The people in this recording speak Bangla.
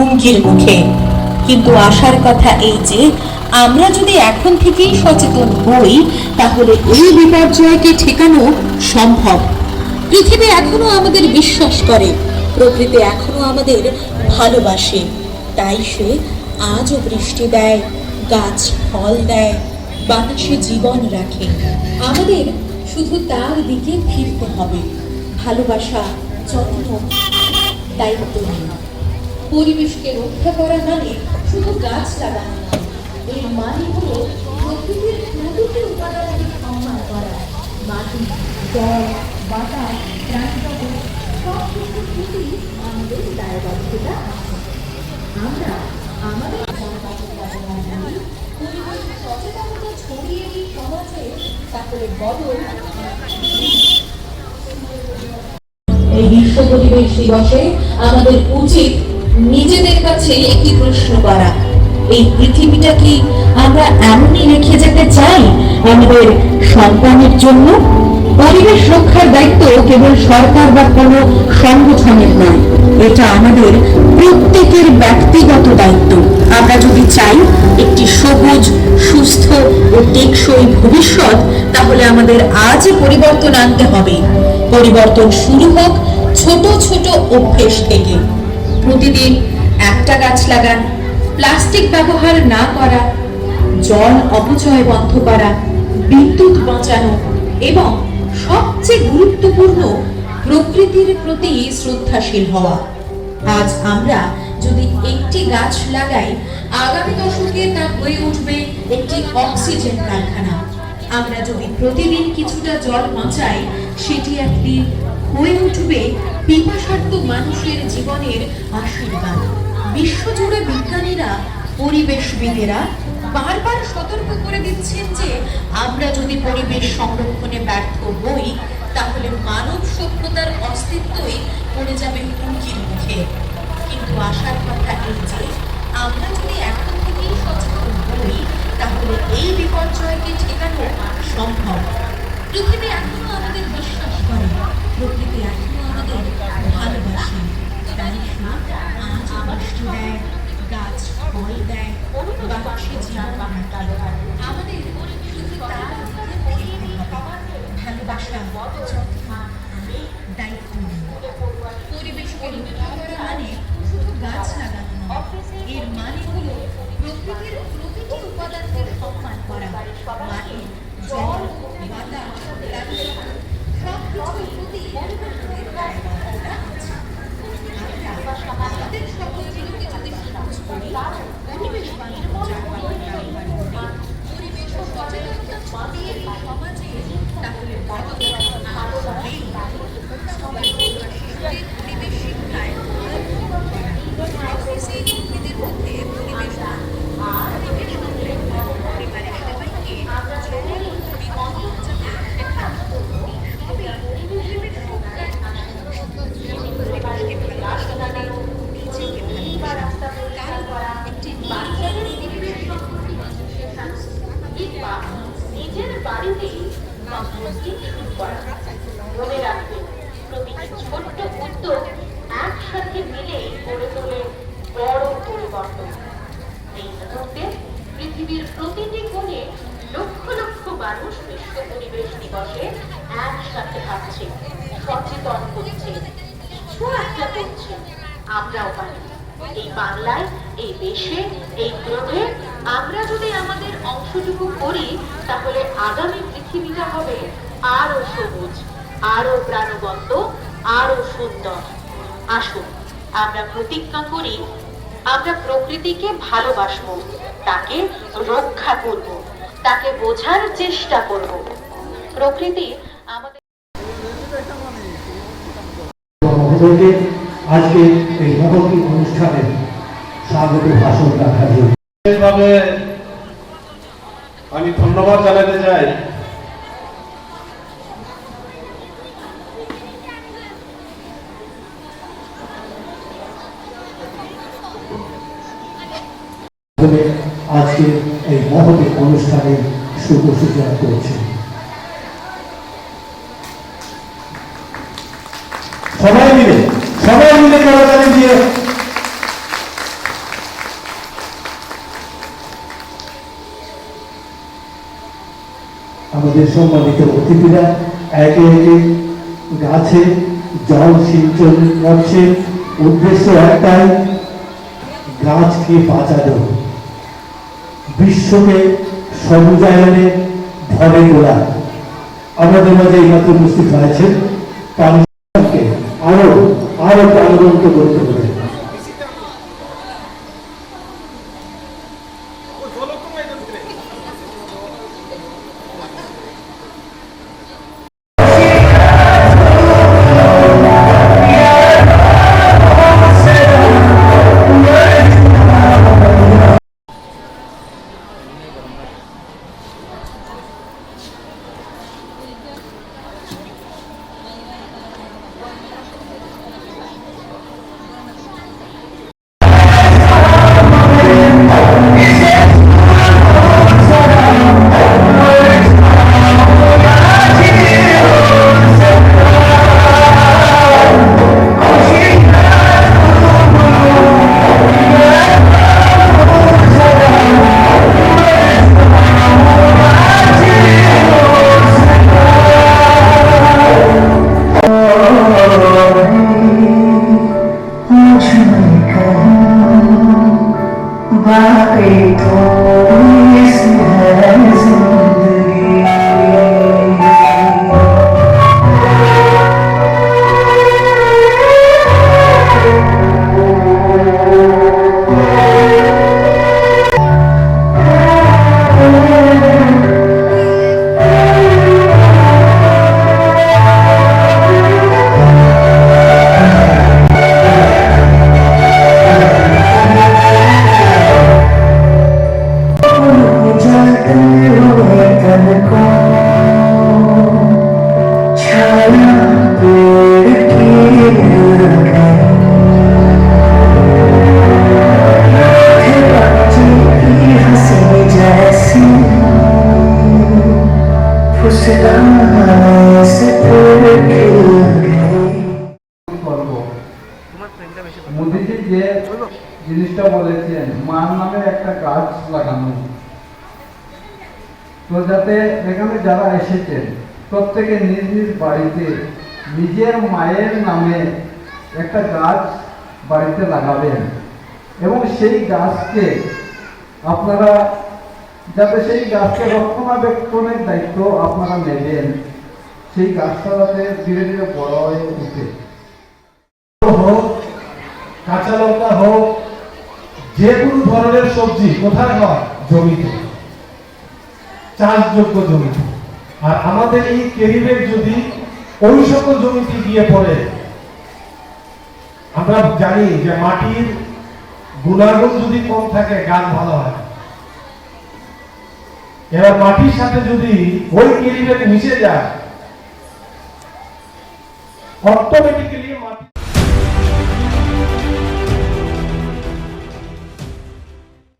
হুমকির মুখে। কিন্তু আশার কথা এই যে, আমরা যদি এখন থেকেই সচেতন হই, তাহলে এই বিপর্যয়কে ঠেকানো সম্ভব। পৃথিবী এখনও আমাদের বিশ্বাস করে, প্রকৃতি এখনও আমাদের ভালোবাসে। তাই সে আজও বৃষ্টি দেয়, গাছ ফল দেয়, বাতাসে জীবন রাখে। আমাদের শুধু তার দিকে ফিরতে হবে। ভালোবাসা যত্ন, দায়িত্ব নেওয়া পরিবেশকে রক্ষা করা মানে শুধু গাছ লাগানো নয় এর মানে হলো প্রকৃতির প্রতিটি উপাদানকে সম্মান করা। মাটি, জল, বাতাস, প্রাণজগৎ সব কিছুর প্রতি আমাদের দায়বদ্ধতা আছে। আমরা আমাদের পরিবেশ এই বিশ্ব পরিবেশ দিবসে আমাদের উচিত নিজেদের কাছে একটি প্রশ্ন করা। এই পৃথিবীটা কি আমরা এমনই রেখে যেতে চাই আমাদের সন্তানের জন্য? পরিবেশ রক্ষার দায়িত্ব কেবল সরকার বা কোনো সংগঠনের নয়, এটা আমাদের প্রত্যেকের ব্যক্তিগত দায়িত্ব। আমরা যদি চাই একটি সবুজ, সুস্থ ও টেকসই ভবিষ্যৎ, তাহলে আমাদের আজই পরিবর্তন আনতে হবে। পরিবর্তন শুরু হোক ছোট ছোট অভ্যেস থেকে। প্রতিদিন একটা গাছ লাগান, প্লাস্টিক ব্যবহার না করা, জল অপচয় বন্ধ করা, বিদ্যুৎ বাঁচানো এবং সবচেয়ে গুরুত্বপূর্ণ, প্রকৃতির প্রতি শ্রদ্ধাশীল হওয়া। আজ আমরা যদি একটি গাছ লাগাই, আগামী দশকে তা হয়ে উঠবে একটি অক্সিজেন কারখানা। আমরা যদি প্রতিদিন কিছুটা জল বাঁচাই, সেটি একদিন হয়ে উঠবে পিপাসার্থ মানুষের জীবনের আশীর্বাদ। বিশ্বজুড়ে বিজ্ঞানীরা, পরিবেশবিদেরা বারবার সতর্ক করে দিচ্ছেন যে, আমরা যদি পরিবেশ সংরক্ষণে ব্যর্থ হই, তাহলে মানব সভ্যতার অস্তিত্বই পড়ে যাবে হুমকির মুখে। কিন্তু আশার কথা এই যে, আমরা যদি এখন থেকেই সচেতন হই, তাহলে এই বিপর্যয়কে ঠেকানো সম্ভব। পৃথিবী এখনও আমাদের বিশ্বাস করে প্রকৃতি এখনও আমাদের ভালোবাসে তাই সে আজ বৃষ্টি দেয় গাছ ফল দেয় বাতাসে জীবন রাখে। আমাদের শুধু তার দিকে ফিরতে হবে। ভালোবাসা যত্ন দায়িত্ব নেওয়া। পরিবেশকে রক্ষা করা মানে শুধু গাছ লাগানো এর মানে হলো প্রকৃতির প্রতিটি উপাদানকে সম্মান করা। মাটি, জল, বাতাস সব প্রতি আমাদের দায়বদ্ধতা আছে। আমরা আমাদের সকলগুলোকে যদি সহজ করি পরিবেশ বান্ধব চারপাশে ব্যবহার করি পরিবেশ সচেতনতা ছড়িয়ে দিই সমাজে তাহলে বদল আরও হবেই। সবাই শিশুদের পরিবেশ শিক্ষায় অফিসে কর্মীদের মধ্যে পরিবেশ বান্ধব পরিবেশ সংরক্ষণ পরিবারের সবাইকে জল বিদ্যুৎ বাঁচাতে শেখানো সবই পরিবেশ রক্ষার পরিবেশকে ভালোবাসা মানে নিজেকে ভালোবাসা কারণ একটি বাচ্চাদের পরিবেশ সম্পর্কে কিংবা নিজের বাড়িতেই কম্পোস্টিং শুরু করা মনে রাখবেন প্রতিটি ছোট্ট উদ্যোগ একসাথে মিলে গড়ে তোলে বড় পরিবর্তন। এই মুহূর্তে পৃথিবীর প্রতিটি কোণে লক্ষ লক্ষ মানুষ বিশ্ব পরিবেশ দিবসে একসাথে সচেতন হচ্ছে কিছু একটা করছে। আমরাও পারি। এই বাংলায়, এই দেশে, এই গ্রহে আমরা যদি আমাদের অংশটুকু করি, তাহলে আগামী পৃথিবীটা হবে আরও সবুজ, আরও প্রাণবন্ত, আরও সুন্দর। আসুন। আমরা প্রতিজ্ঞা করি আমরা প্রকৃতিকে ভালোবাসবো তাকে রক্ষা করব তাকে বোঝার চেষ্টা করব। প্রকৃতি আমাদের আজকে এই মহতি অনুষ্ঠানে স্বাগত ভাষণ রাখার জন্য। আমি ধন্যবাদ জানাতে চাই। আজকে এই মহতে অনুষ্ঠানে শুভ সূচনা সবাই মিলে সবাই মিলে কারণে দিয়ে আমাদের সম্মানিত অতিথিরা একে একে গাছে জল সিঞ্চন করছে। উদ্দেশ্য একটাই, গাছকে বাঁচানো। বিশ্বকে সবুজায়নে ভরে তোলা। আমাদের মাঝে এই মাত্র উপস্থিত হয়েছে তার আরও আরও প্রাণবন্ত করতে হবে। মোদিজি যে জিনিসটা বলেছেন মার নামে একটা গাছ লাগানো। তো যাতে এখানে যারা এসেছেন প্রত্যেকে নিজ নিজ বাড়িতে নিজের মায়ের নামে একটা গাছ বাড়িতে লাগাবেন। এবং সেই গাছকে আপনারা যাতে সেই গাছকে রক্ষণাবেক্ষণের দায়িত্ব আপনারা নেবেন সেই গাছটা যাতে ধীরে ধীরে বড় হয়ে উঠে। কাঁচা লঙ্কা হোক যে কোনো ধরনের সবজি, কোথায় হয়? জমিতে। চাষযোগ্য জমিতে। আর আমাদের এই কেরিবেগ যদি ওই সকল জমিতে গিয়ে পড়ে, আমরা জানি যে মাটির গুণাগুণ যদি কম থাকে গাছ ভালো হয় এবার মাটির সাথে যদি ওই কেরিবেগ মিশে যায় অটোমেটিক্যালি মাটি